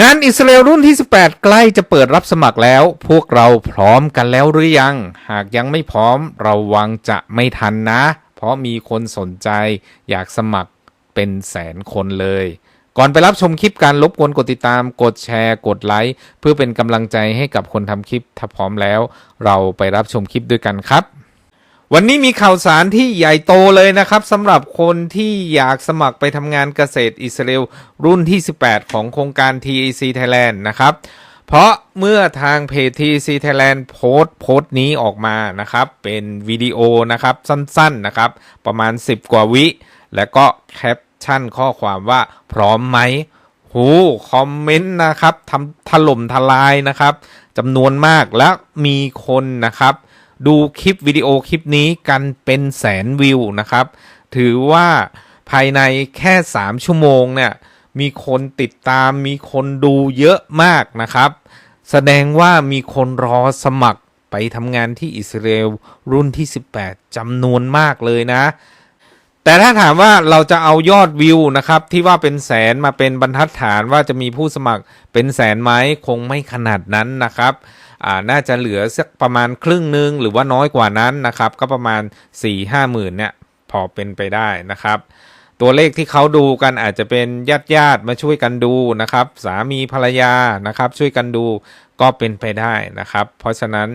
งานอิสราเอลรุ่นที่ 18 ใกล้จะเปิดรับสมัครแล้ว พวกเราพร้อมกันแล้วหรือยัง หากยังไม่พร้อมระวังจะไม่ทันนะ เพราะมีคนสนใจอยากสมัครเป็นแสนคนเลย ก่อนไปรับชมคลิปการลบกวนกดติดตาม กดแชร์ กดไลค์ เพื่อเป็นกำลังใจให้กับคนทำคลิป ถ้าพร้อมแล้ว เราไปรับชมคลิปด้วยกันครับ วันนี้มีข่าวสารที่ใหญ่โตเลยนะครับสำหรับคนที่อยากสมัครไปทำงานเกษตรอิสราเอลรุ่นที่ 18 ของโครงการ TAC Thailand นะครับ เพราะเมื่อทางเพจ TAC Thailand โพสต์โพสต์นี้ออกมานะครับ เป็นวิดีโอนะครับสั้นๆนะครับ ประมาณ 10 กว่าวิ แล้วก็แคปชั่นข้อความว่าพร้อมไหมหูคอมเมนต์นะครับทำถล่มทลายนะครับจำนวนมากและมีคนนะครับ ดูคลิปวิดีโอคลิปนี้กันเป็นแสนวิวนะครับ ถือว่าภายในแค่ 3 ชั่วโมงเนี่ยมีคนติดตามมีคนดูเยอะมากนะครับ แสดงว่ามีคนรอสมัครไปทำงานที่อิสราเอลรุ่นที่ 18จำนวนมากเลยนะ แต่ถ้าถามว่าเราจะเอายอดวิวนะครับ ที่ว่าเป็นแสนมาเป็นบรรทัดฐานว่าจะมีผู้สมัครเป็นแสนไหมคงไม่ขนาดนั้นนะครับ น่าจะเหลือสักประมาณครึ่งหนึ่งหรือว่าน้อยกว่านั้นนะครับ ก็ประมาณ 4 5หมื่นเนี่ยพอเป็นไปได้นะครับ ตัวเลขที่เขาดูกันอาจจะเป็นญาติญาติมาช่วยกันดูนะครับ สามีภรรยานะครับ ช่วยกันดูก็เป็นไปได้นะครับ เพราะฉะนั้น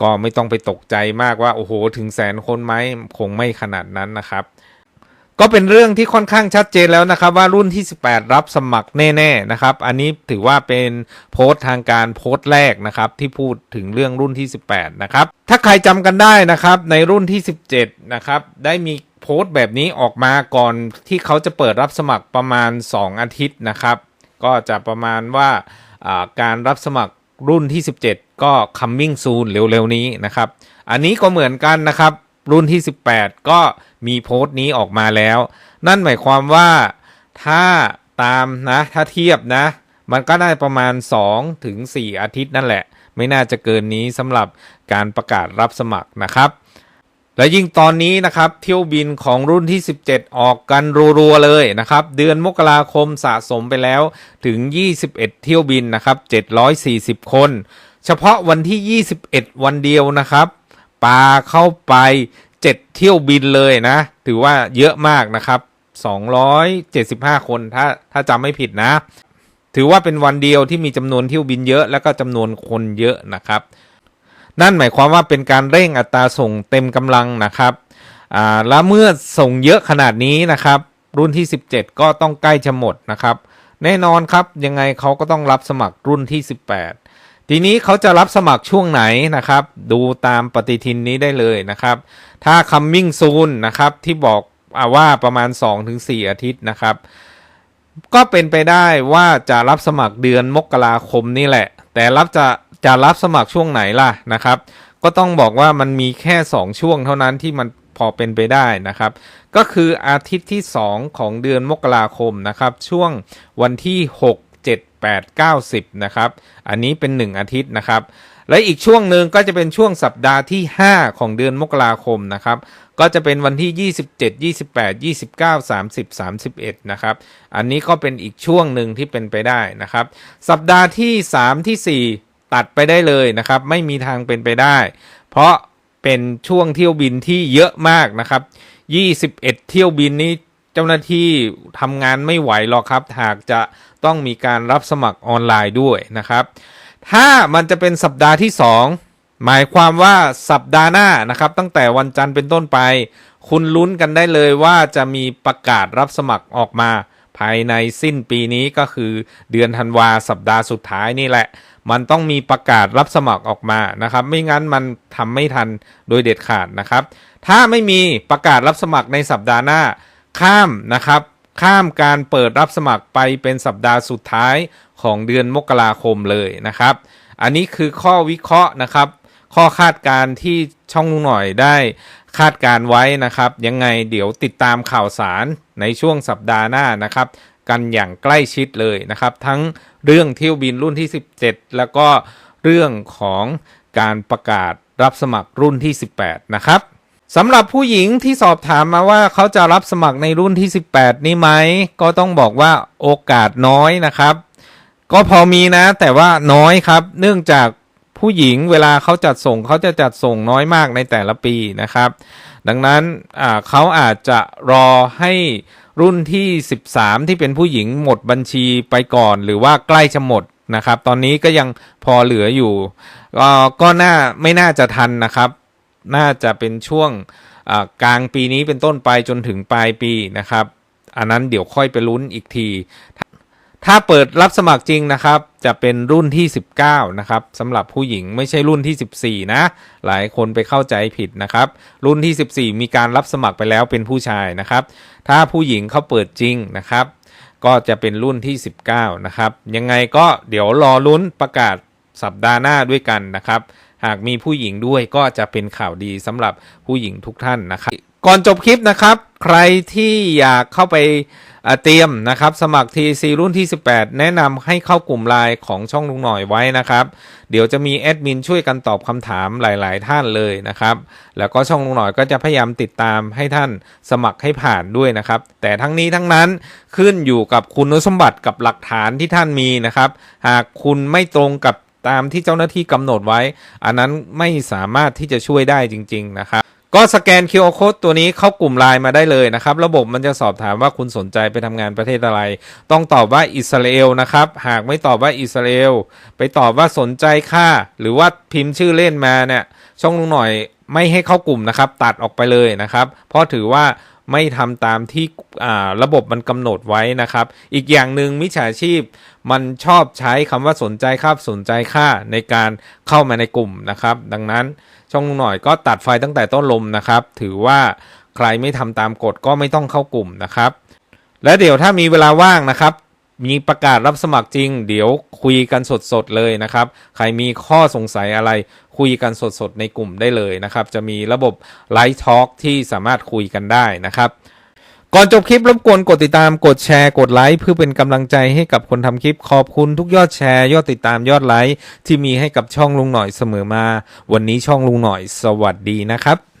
ก็ไม่ต้องไปตกใจมากว่าโอ้โหถึงแสนคนไหมคงไม่ขนาดนั้นนะครับ ก็เป็นเรื่องที่ค่อนข้างชัดเจนแล้วนะครับว่ารุ่นที่ 18 รับสมัครแน่ๆนะครับ อันนี้ถือว่าเป็นโพสต์ทางการโพสต์แรกนะครับที่พูดถึงเรื่องรุ่นที่ 18 นะครับ ถ้าใครจำกันได้นะครับในรุ่นที่ 17 นะครับได้มีโพสต์แบบนี้ออกมาก่อนที่เขาจะเปิดรับสมัครประมาณ 2 อาทิตย์นะครับ ก็จะประมาณว่าอ่าการรับสมัครรุ่นที่ 17 ก็ coming soon เร็วๆนี้นะครับ อันนี้ก็เหมือนกันนะครับ รุ่นที่ 18 ก็มีโพสต์นี้ออกมาแล้ว นั่นหมายความว่าถ้าตามนะ ถ้าเทียบนะ มันก็ได้ประมาณ 2 ถึง 4 อาทิตย์นั่นแหละ ไม่น่าจะเกินนี้สำหรับการประกาศรับสมัครนะครับ และยิ่งตอนนี้นะครับ เที่ยวบินของรุ่นที่ 17 ออกกันรัวๆเลยนะครับ เดือนมกราคมสะสมไปแล้วถึง 21 เที่ยวบินนะครับ 740 คน เฉพาะวันที่ 21 วันเดียวนะครับ ปาเข้าไป 7 เที่ยวบินเลยนะ ถือว่าเยอะมากนะครับ 275 คนถ้าถ้าจำไม่ผิดนะ ถือว่าเป็นวันเดียวที่มีจำนวนเที่ยวบินเยอะ แล้วก็จำนวนคนเยอะนะครับ นั่นหมายความว่าเป็นการเร่งอัตราส่งเต็มกำลังนะครับอ่าแล้วเมื่อส่งเยอะขนาดนี้นะครับ รุ่นที่ 17 ก็ต้องใกล้จะหมดนะครับ แน่นอนครับยังไงเขาก็ต้องรับสมัครรุ่นที่ 18 ทีนี้เขาจะรับสมัครช่วงไหนนะครับ ดูตามปฏิทินนี้ได้เลยนะครับ ถ้า coming soon นะครับที่บอกอว่าประมาณ 2-4 อาทิตย์นะครับ ก็เป็นไปได้ว่าจะรับสมัครเดือนมกราคมนี่แหละ แต่รับจะจะรับสมัครช่วงไหนล่ะนะครับ ก็ต้องบอกว่ามันมีแค่ 2 ช่วงเท่านั้นที่มันพอเป็นไปได้นะครับ ก็คืออาทิตย์ที่ 2 ของเดือนมกราคมนะครับ ช่วงวันที่ 6 8 9 10นะครับ อันนี้เป็น 1 อาทิตย์นะครับ และอีกช่วงหนึ่งก็จะเป็นช่วงสัปดาห์ที่ 5 ของเดือนมกราคมนะครับ ก็จะเป็นวันที่ 27 28 29 30 31 นะครับ อันนี้ก็เป็นอีกช่วงหนึ่งที่เป็นไปได้นะครับ สัปดาห์ที่ 3 ที่ 4 ตัดไปได้เลยนะครับ ไม่มีทางเป็นไปได้ เพราะเป็นช่วงเที่ยวบินที่เยอะมากนะครับ 21 เที่ยวบินนี้ เจ้าหน้าที่ทำงานไม่ไหวหรอกครับ หากจะต้องมีการรับสมัครออนไลน์ด้วยนะครับ ถ้ามันจะเป็นสัปดาห์ที่ 2 หมายความว่าสัปดาห์หน้านะครับ ตั้งแต่วันจันทร์เป็นต้นไป คุณลุ้นกันได้เลยว่าจะมีประกาศรับสมัครออกมา ภายในสิ้นปีนี้ก็คือเดือนธันวาสัปดาห์สุดท้ายนี่แหละมันต้องมีประกาศรับสมัครออกมานะครับ ไม่งั้นมันทำไม่ทันโดยเด็ดขาดนะครับ ถ้าไม่มีประกาศรับสมัครในสัปดาห์หน้า ข้ามนะครับ ข้ามการเปิดรับสมัครไปเป็นสัปดาห์สุดท้ายของเดือนมกราคมเลยนะครับ อันนี้คือข้อวิเคราะห์นะครับ ข้อคาดการณ์ที่ช่องลุงหน่อยได้คาดการณ์ไว้นะครับ ยังไงเดี๋ยวติดตามข่าวสารในช่วงสัปดาห์หน้านะครับ กันอย่างใกล้ชิดเลยนะครับ ทั้งเรื่องเที่ยวบินรุ่นที่ 17 แล้วก็เรื่องของการประกาศรับสมัครรุ่นที่ 18 นะครับ สำหรับผู้หญิงที่สอบถามมาว่าเขาจะรับสมัครในรุ่นที่ 18 นี้ไหม ก็ต้องบอกว่าโอกาสน้อยนะครับ ก็พอมีนะ แต่ว่าน้อยครับ เนื่องจากผู้หญิงเวลาเขาจัดส่งเขาจะจัดส่งน้อยมากในแต่ละปีนะครับ ดังนั้นเขาอาจจะรอให้รุ่นที่ 13 ที่เป็นผู้หญิงหมดบัญชีไปก่อน หรือว่าใกล้จะหมดนะครับ ตอนนี้ก็ยังพอเหลืออยู่ ก็ก็น่าไม่น่าจะทันนะครับ น่าจะเป็นช่วงกลางปีนี้เป็นต้นไปจนถึงปลายปีนะครับ อันนั้นเดี๋ยวค่อยไปลุ้นอีกที ถ้าเปิดรับสมัครจริงนะครับ จะเป็นรุ่นที่ 19 นะครับสำหรับผู้หญิงไม่ใช่รุ่นที่ 14 นะ หลายคนไปเข้าใจผิดนะครับ รุ่นที่ 14 มีการรับสมัครไปแล้วเป็นผู้ชายนะครับ ถ้าผู้หญิงเขาเปิดจริงนะครับ ก็จะเป็นรุ่นที่ 19 นะครับ ยังไงก็เดี๋ยวรอลุ้นประกาศสัปดาห์หน้าด้วยกันนะครับ หากมีผู้หญิงด้วยก็จะเป็นข่าวดีสำหรับผู้หญิงทุกท่านนะครับก่อนจบคลิปนะครับ ใครที่อยากเข้าไปเตรียมนะครับ สมัคร TC รุ่นที่ 18 แนะนำให้เข้ากลุ่มไลน์ของช่องลุงหน่อยไว้นะครับ เดี๋ยวจะมีแอดมินช่วยกันตอบคำถามหลาย ๆ ท่านเลยนะครับ แล้วก็ช่องลุงหน่อยก็จะพยายามติดตามให้ท่านสมัครให้ผ่านด้วยนะครับ แต่ทั้งนี้ทั้งนั้นขึ้นอยู่กับคุณสมบัติกับหลักฐานที่ท่านมีนะครับ หากคุณไม่ตรงกับ ตามที่เจ้าหน้าที่กำหนดไว้ อันนั้นไม่สามารถที่จะช่วยได้จริง ๆ นะครับก็สแกน QR Code ตัวนี้เข้ากลุ่มไลน์มาได้เลยนะครับ ระบบมันจะสอบถามว่าคุณสนใจไปทำงานประเทศอะไร ต้องตอบว่าอิสราเอลนะครับ หากไม่ตอบว่าอิสราเอลไปตอบว่าสนใจค่าหรือว่าพิมพ์ชื่อเล่นมาเนี่ยช่องลุงหน่อยไม่ให้เข้ากลุ่มนะครับ ตัดออกไปเลยนะครับ เพราะถือว่า ไม่ทำตามที่ระบบมันกำหนดไว้นะครับ อีกอย่างหนึ่งมิจฉาชีพมันชอบใช้คำว่าสนใจครับสนใจค่าในการเข้ามาในกลุ่มนะครับ ดังนั้นช่องลุงหน่อยก็ตัดไฟตั้งแต่ต้นลมนะครับ ถือว่าใครไม่ทำตามกฎก็ไม่ต้องเข้ากลุ่มนะครับ และเดี๋ยวถ้ามีเวลาว่างนะครับมีประกาศรับสมัครจริง เดี๋ยวคุยกันสดๆเลยนะครับ ใครมีข้อสงสัยอะไร คุยกันสดๆในกลุ่มได้เลยนะครับ จะมีระบบไลฟ์ทอล์กที่สามารถคุยกันได้นะครับก่อนจบคลิปรบกวนกดติดตามกดแชร์กดไลค์เพื่อเป็นกำลังใจให้กับคนทำคลิปขอบคุณทุกยอดแชร์ ยอดติดตามยอดไลค์ที่มีให้กับช่องลุงหน่อยเสมอมา วันนี้ช่องลุงหน่อยสวัสดีนะครับ